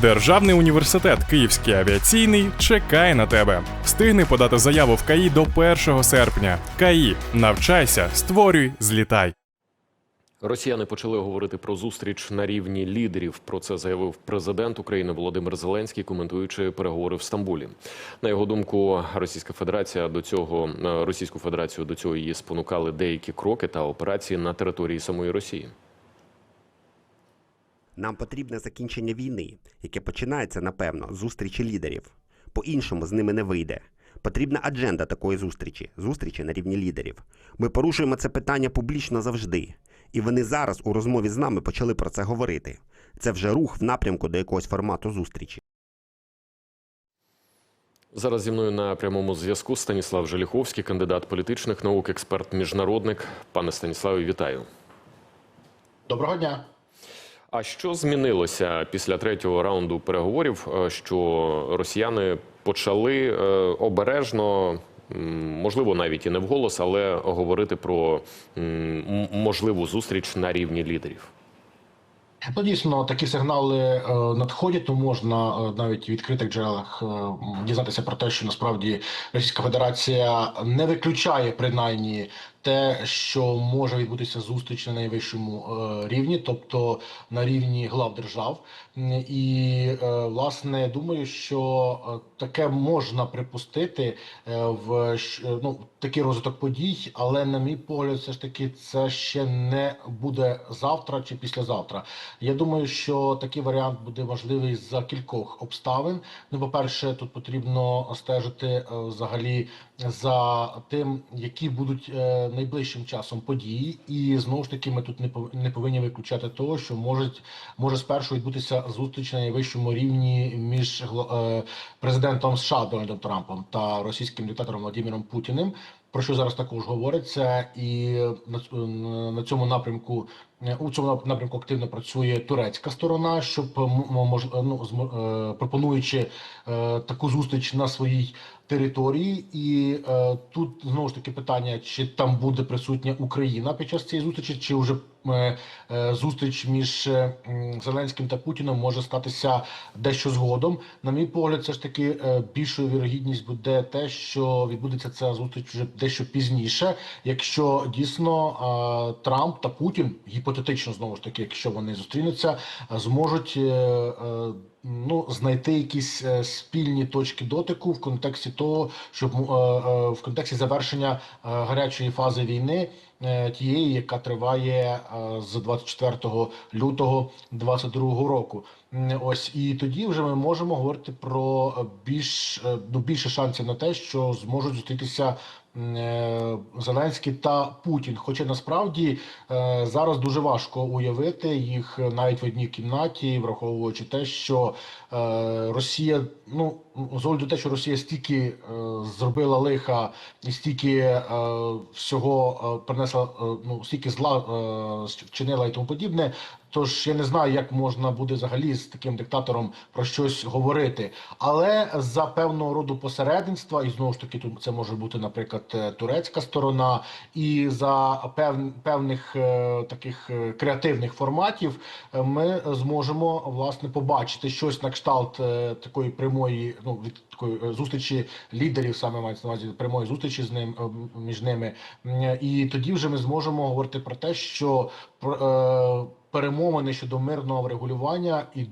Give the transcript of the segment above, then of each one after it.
Державний університет Київський авіаційний чекає на тебе. Встигни подати заяву в КАІ до 1 серпня. КАІ. Навчайся, створюй, злітай. Росіяни почали говорити про зустріч на рівні лідерів. Про це заявив президент України Володимир Зеленський, коментуючи переговори в Стамбулі. На його думку, Російська Федерація до цього е, Російську Федерацію до цього її спонукали деякі кроки та операції на території самої Росії. Нам потрібне закінчення війни, яке починається, напевно, з зустрічі лідерів. По-іншому з ними не вийде. Потрібна адженда такої зустрічі зустрічі на рівні лідерів. Ми порушуємо це питання публічно завжди. І вони зараз у розмові з нами почали про це говорити. Це вже рух в напрямку до якогось формату зустрічі. Зараз зі мною на прямому зв'язку Станіслав Желіховський, кандидат політичних наук, експерт міжнародник. Пане Станіславе, вітаю. Доброго дня. А що змінилося після третього раунду переговорів, е, що росіяни почали е, обережно, можливо, навіть і не вголос, але говорити про можливу зустріч на рівні лідерів? Ну, дійсно, такі сигнали е, надходять, то можна навіть в відкритих джерелах дізнатися про те, що насправді Російська Федерація не виключає принаймні те, що може відбутися зустріч на найвищому е, рівні, тобто на рівні глав держав. І е, власне думаю, що е, таке можна припустити в ну, такий розвиток подій, але на мій погляд, все ж таки, це ще не буде завтра чи післязавтра. Я думаю, що такий варіант буде можливий за кількох обставин. Ну, по-перше, тут потрібно стежити взагалі за тим, які будуть найближчим часом події, і знову ж таки, ми тут не пов- не повинні виключати того, що можуть може спершу відбутися зустріч на найвищому рівні між е, президентом США Дональдом Трампом та російським диктатором Владимиром Путіним. Про що зараз також говориться, і на, цьому напрямку у цьому напрямку активно працює турецька сторона, щоб мож, ну, е, пропонуючи е, таку зустріч на своїй території, і е, тут знову ж таки питання, чи там буде присутня Україна під час цієї зустрічі, чи вже е, е, зустріч між е, Зеленським та Путіним може статися дещо згодом. На мій погляд, все ж таки е, більшою вірогідність буде те, що відбудеться ця зустріч вже дещо пізніше, якщо дійсно е, Трамп та Путін гіпотетично знову ж таки, якщо вони зустрінуться, е, зможуть. е, е, Ну, знайти якісь спільні точки дотику в контексті того, щоб в контексті завершення гарячої фази війни, тієї, яка триває з 24 лютого 22 року. Ось і тоді вже ми можемо говорити про більш ну, більше шансів на те, що зможуть зустрітися Зеленський та Путін. Хоча насправді е, зараз дуже важко уявити їх навіть в одній кімнаті, враховуючи те, що е, Росія, ну з огляду те, що Росія стільки е, зробила лиха і стільки е, всього е, принесла, е, ну стільки зла е, вчинила і тому подібне. Тож я не знаю, як можна буде взагалі з таким диктатором про щось говорити, але за певного роду посередництва, і знову ж таки, тут це може бути, наприклад, е, турецька сторона, і за пев, певних е, таких е, креативних форматів е, ми зможемо власне побачити щось на кшталт е, такої прямої, ну від такої зустрічі лідерів, саме мається на увазі прямої зустрічі з ним між ними. І тоді вже ми зможемо говорити про те, що е, перемовини щодо мирного врегулювання і е,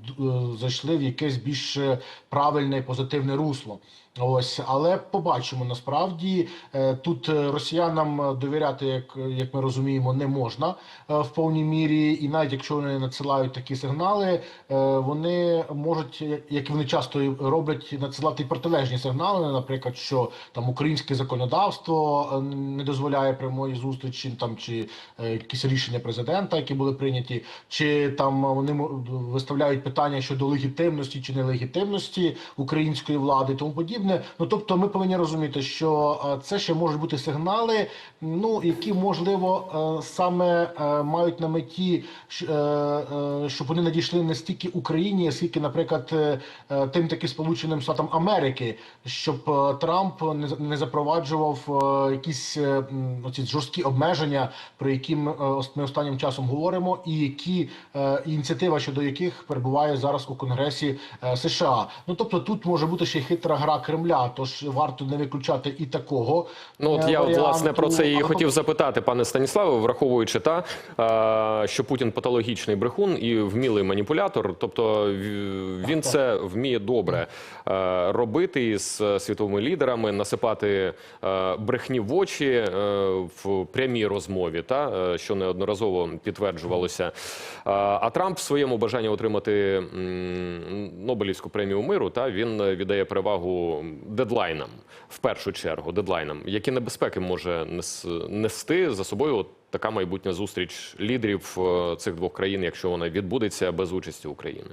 зайшли в якесь більш е, правильне і позитивне русло. Ось, але побачимо насправді е, тут росіянам довіряти, як, як ми розуміємо, не можна в повній мірі, і навіть якщо вони надсилають такі сигнали, вони можуть, як- вони часто роблять, надсилати протилежні сигнали. Наприклад, що там українське законодавство не дозволяє прямої зустрічі, там чи якісь рішення президента, які були прийняті, чи там вони виставляють питання щодо легітимності чи нелегітимності української влади, тому подібне. Ну тобто, ми повинні розуміти, що е, це ще можуть бути сигнали, ну які можливо е, саме е, мають на меті, щоб вони надійшли не стільки Україні, скільки, наприклад, тим таки Сполученим Штатам Америки, щоб Трамп не запроваджував якісь оці жорсткі обмеження, про які ми останнім часом говоримо, і які е, ініціатива щодо яких перебуває зараз у Конгресі е, США. Ну тобто тут може бути ще й хитра гра Кремля, тож варто не виключати і такого. Ну от е, я от, власне про це і хотів запитати, пане Станіславе, враховуючи та що Путін патологічний брехун і вмілий маніпулятор, тобто він це вміє добре робити із світовими лідерами, насипати брехні в очі в прямій розмові, та що неодноразово підтверджувалося. А Трамп в своєму бажанні отримати Нобелівську премію миру, та він віддає перевагу дедлайнам в першу чергу, дедлайнам. Які небезпеки може нести за собою така майбутня зустріч лідерів е, цих двох країн, якщо вона відбудеться без участі України?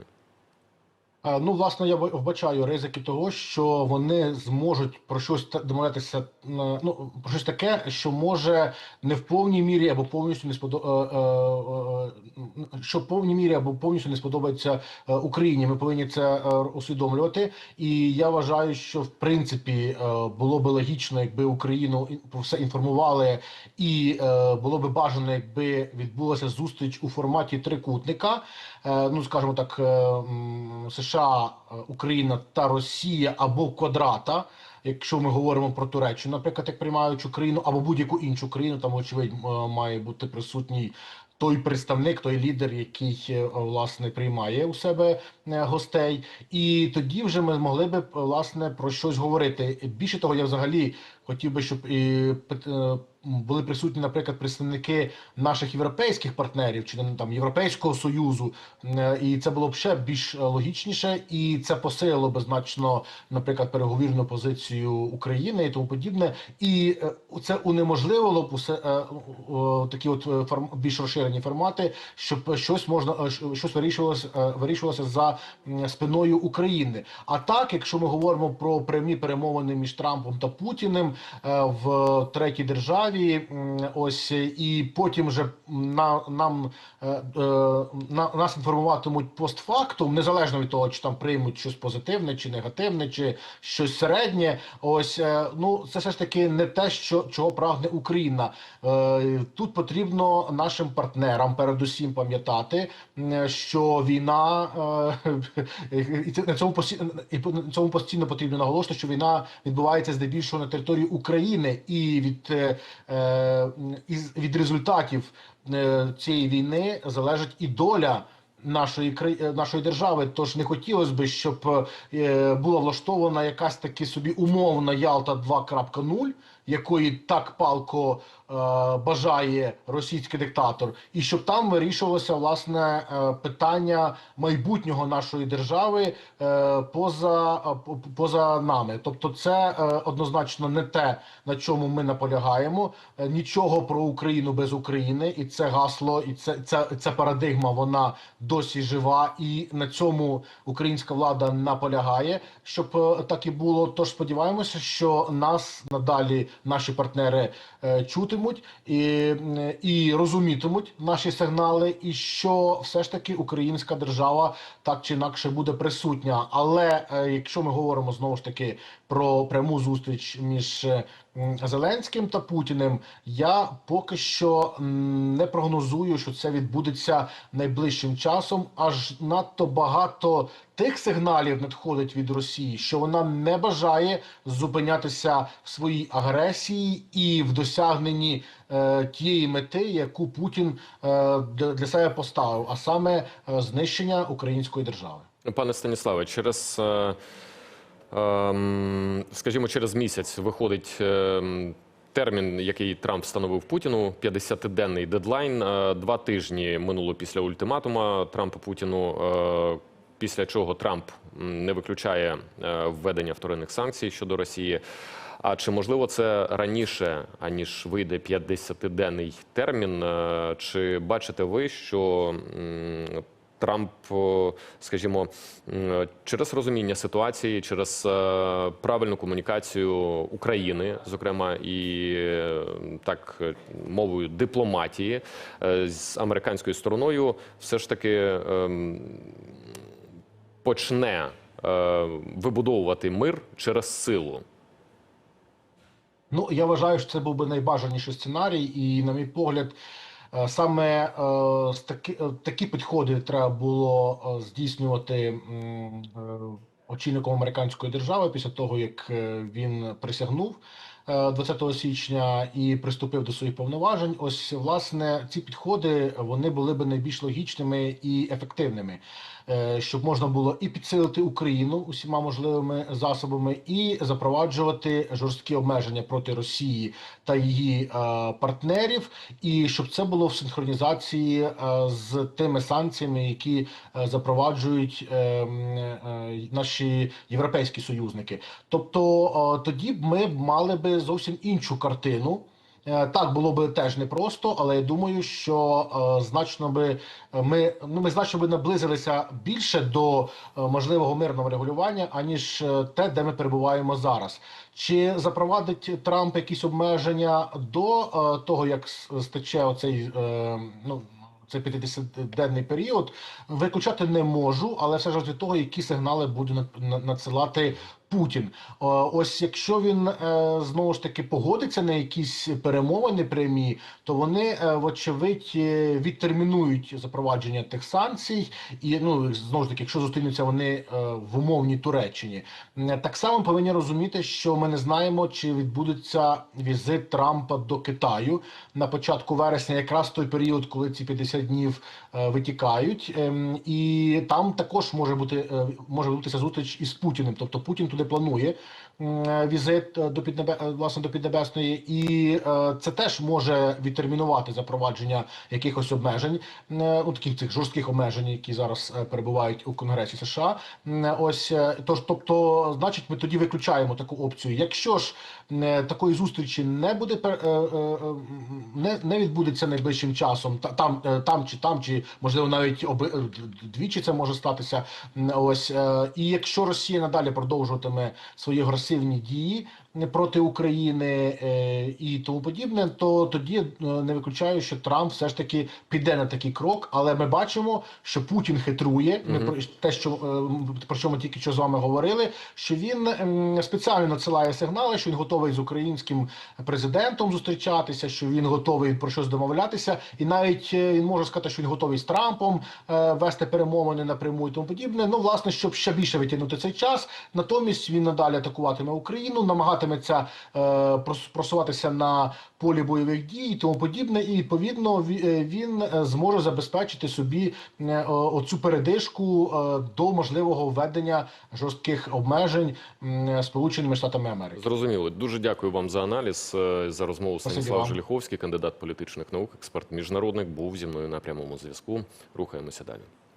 Ну, власне, я вбачаю ризики того, що вони зможуть про щось домовлятися, ну про щось таке, що може не в повній мірі або повністю не сподо... е, е, е, що в повній мірі або повністю не сподобається Україні. Ми повинні це усвідомлювати. І я вважаю, що в принципі було би логічно, якби Україну про все інформували, і було би бажано, якби відбулася зустріч у форматі трикутника. Ну, скажімо так, м, США, е, Україна та Росія або квадрата. Якщо ми говоримо про Туреччину, наприклад, як приймаючу країну або будь-яку іншу країну, там очевидь е, має бути присутній той представник, той лідер, який е, власне приймає у себе гостей, і тоді вже ми змогли би власне про щось говорити. Більше того, я взагалі хотів би, щоб і були присутні, наприклад, представники наших європейських партнерів чи там Європейського союзу, Е, і це було б ще більш е, логічніше, і це посилило би значно, наприклад, переговірну позицію України і тому подібне. І е, це унеможливило б усе такі от форм більш розширені формати, щоб щось можна щось вирішувалося вирішувалося за спиною України. А так, якщо ми говоримо про прямі перемовини між Трампом та Путіним в третій державі, м, ось і потім вже на нам е, е, на нас інформуватимуть постфактум, незалежно від того, чи там приймуть щось позитивне, чи негативне, чи щось середнє. Ось е, ну це все ж таки не те, що чого прагне Україна. Тут потрібно нашим партнерам, передусім, пам'ятати, що війна і на цьому постійно і на цьому постійно потрібно наголошувати, що війна відбувається здебільшого на території України, і від, із від результатів е, цієї війни залежить і доля. Нашої е, нашої держави, тож не хотілося б, щоб е, була влаштована якась таки собі умовна Ялта 2.0, якої так палко е, бажає російський диктатор, і щоб там вирішувалося власне е, питання майбутнього нашої держави е, поза, е, поза нами. Тобто, це е, однозначно не те, на чому ми наполягаємо. Е, Нічого про Україну без України, і це гасло, і це, це, це парадигма. Вона досі жива, і на цьому українська влада наполягає, щоб е, так і було. Тож сподіваємося, що нас надалі наші партнери е, чутимуть і, і розумітимуть наші сигнали, і що все ж таки українська держава так чи інакше буде присутня. Але е, якщо ми говоримо знову ж таки про пряму зустріч між е, Зеленським та Путіним, я поки що не прогнозую, що це відбудеться найближчим часом. Аж надто багато тих сигналів надходить від Росії, що вона не бажає зупинятися в своїй агресії і в досягненні е, тієї мети, яку Путін е, для себе поставив, а саме е, знищення української держави. Пане Станіславе, через е, скажімо, через місяць виходить. ем, Термін, який Трамп встановив Путіну, 50-денний дедлайн. Е, Два тижні минуло після ультиматума Трампа Путіну. е, Після чого Трамп не виключає е, введення вторинних санкцій щодо Росії. А чи можливо це раніше, аніж вийде 50-денний термін? Чи бачите ви, що Трамп, скажімо, через розуміння ситуації, через е, правильну комунікацію України, зокрема і е, так е, мовою дипломатії з американською стороною, все ж таки ем, почне вибудовувати мир через силу. Ну, я вважаю, що це був би найбажаніший сценарій, і, на мій погляд, саме е, такі, е, такі підходи треба було е, здійснювати е, очільником американської держави після того, як е, він присягнув. е, 20 січня і приступив до своїх повноважень. Ось власне ці підходи вони були би найбільш логічними і ефективними, е, щоб можна було і підсилити Україну усіма можливими засобами, і запроваджувати жорсткі обмеження проти Росії та її е, партнерів, і щоб це було в синхронізації е, з тими санкціями, які е, запроваджують е, е, наші європейські союзники. Тобто е, тоді б ми мали би зовсім іншу картину. Е, Так було би теж непросто, але я думаю, що е, значно би е, ми ну ми значно би наблизилися більше до можливого мирного регулювання, аніж те, де ми перебуваємо зараз. Чи запровадить Трамп якісь обмеження до того, як стече оцей ну. Цей 50-денний період виключати не можу, але все ж від того, які сигнали буде на- на- надсилати Путін. Ось якщо він е, знову ж таки погодиться на якісь перемовини прямі, то вони е, вочевидь е, відтермінують запровадження тих санкцій, і ну знову ж таки, якщо зустрінуться вони е, в умовній Туреччині, так само повинні розуміти, що ми не знаємо, чи відбудеться візит Трампа до Китаю на початку вересня, якраз той період, коли ці 50 днів е, витікають, Ем, і там також може бути е, може відбутися зустріч із Путіним. Тобто Путін туди планує візит е, до піднебе е, власне до Піднебесної, і е, це теж може відтермінувати запровадження якихось обмежень, ну таких цих жорстких обмежень, які зараз перебувають у Конгресі США. Ось тож, тобто, значить, ми тоді виключаємо таку опцію. Якщо ж такої зустрічі не буде не, не відбудеться найближчим часом, та там, там чи там, чи можливо навіть оби двічі це може статися. Ось і якщо Росія надалі продовжуватиме свої агресивні дії проти України е, і тому подібне, то тоді е, не виключаю, що Трамп все ж таки піде на такий крок. Але ми бачимо, що Путін хитрує. Ми про те, що е, про що ми тільки що з вами говорили, що він спеціально надсилає сигнали, що він готовий з українським президентом зустрічатися, що він готовий про щось домовлятися, і навіть він може сказати, що він готовий з Трампом вести перемовини напряму і тому подібне. Ну, власне, щоб ще більше витягнути цей час. Натомість він надалі атакуватиме Україну, намагатиметься е, просуватися на полі бойових дій і тому подібне. І відповідно е, він е, зможе забезпечити собі оцю передишку до можливого введення жорстких обмежень Сполученими Штатами Америки. Зрозуміло. Дуже дякую вам за аналіз, за розмову. Станіслав. Желіховський, кандидат політичних наук, експерт міжнародник, був зі мною на прямому зв'язку. Рухаємося далі.